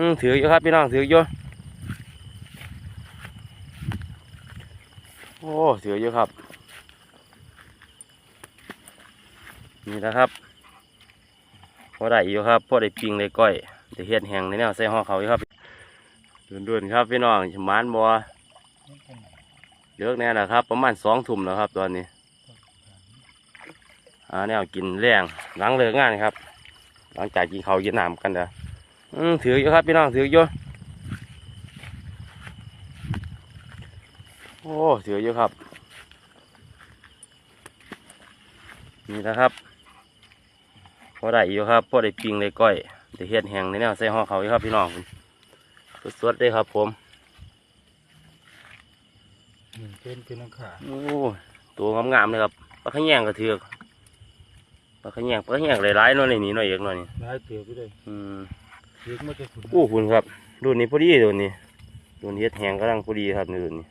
อืมถืออยู่ครับพี่น้องถืออยู่โอ้ถืออยู่ครับ นี่นะครับพอได้อยู่ครับพอได้ปิงได้ก้อยได้เฮ็ดแห้งในแนวใส่ห่อเขาอยู่ครับด่วนๆครับพี่น้องหมานบัวเลิกแน่แล้วครับ ประมาณสองทุ่มแล้วครับตอนนี้หาแนวกินแรงหลังเลิกงานครับ หลังจากกินเขาวกินน้ำกันเด้อ อืมถืออยู่ครับพี่น้องถืออยู่โอ้ถืออยู่ครับ นี่นะครับพอได้อยู่ครับพอได้ปิงได้ก้อยได้เฮ็ดแห้งในแนวใส่ห่อเขาอยู่ครับพี่น้องสดๆเลยครับ ผมหนึ่งเป็นเป็นน้ำขาโอ้ตัวงามๆเลยครับปลาขะแยงกระเทือกปลาขะแยงปลาขะแยงหลายๆหน่อยนี่หน่อยเอกหน่อยนี่ร้ายเตือไปเลยอืม เลี้ยงมาจะขุนโอ้คุณครับ รุ่นนี้พอดีรุ่นนี้รุ่นเฮ็ดแหงกำลังพอดีครับนี่รุ่นนี้